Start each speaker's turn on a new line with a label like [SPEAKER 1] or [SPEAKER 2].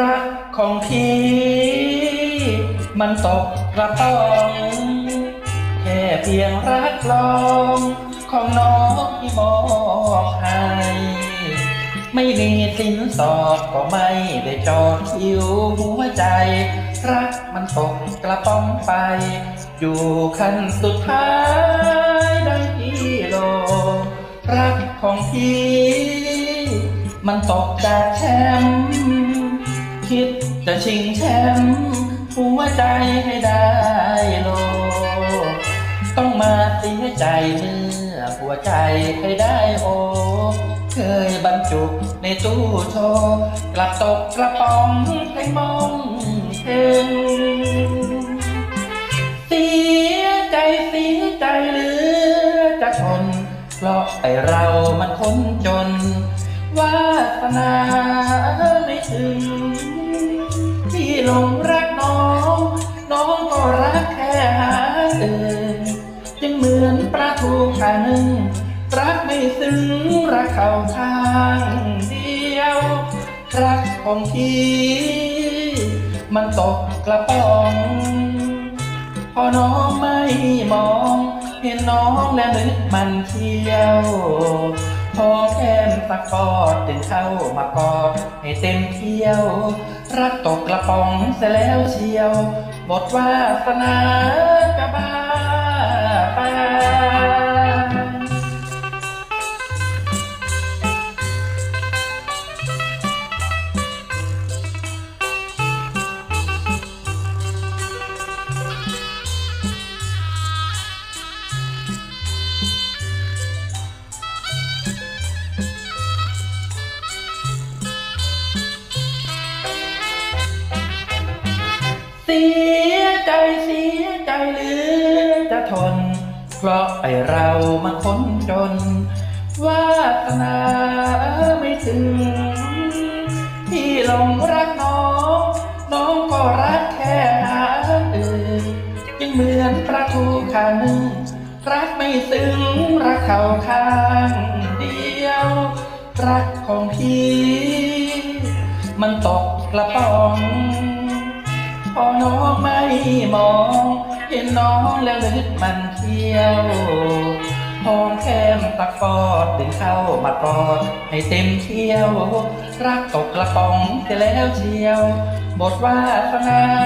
[SPEAKER 1] รักของพี่ มันตกกระต้อง แค่เพียงรักลองของน้องที่มอบให้ไม่มีสินสอบก็ไม่ได้จอดอิวหัวใจ รักมันตกกระป๋องไป อยู่ขั้นสุดท้ายได้ที่โล รักของพี่ มันตกจากแชมป์ คิดจะชิงแชมป์หัวใจให้ได้โล ต้องมาเสียใจเมื่อหัวใจให้ได้โอ เคยบรรจุในตู้โชว์กลับตกกระป๋องให้มองเห็นเสียใจเสียใจเหลือจะทนเพราะไอเรามันคนจนวาสนาไม่ถึง หลงรักน้อง น้องก็รักแค่หาอื่นจึงเหมือนปลาทูขาหนึ่งรักไม่ซึ้งรักเขาข้างเดียว รักของพี่มันตกกระป๋องพอน้องไม่มอง เห็นน้องแล้วนึกมันเที่ยว พอแค่นสักกอดถึงเข้ามากอดให้เต็มเที่ยว รักตกกระป๋องเสียแล้วเชียว บทวาสนากระบา เสียใจเสียใจหลือจะทน เพราะไอเรามันคนจน วาสนาไม่ถึง ที่หลงรักน้อง น้องก็รักแค่หาอื่นยังเหมือนปลาทูขานึ่งรักไม่ซึ้งรักเขาข้างเดียว รักของพี่ มันตกกระป๋อง พอน้องไม่มอง เห็นน้องแล้วนึกมันเที่ยวหอมแก้มตะกอดถึงเข้ามากอดให้เต็มเที่ยว รักตกกระป๋องแต่แล้วเชียว บทว่าสนะบา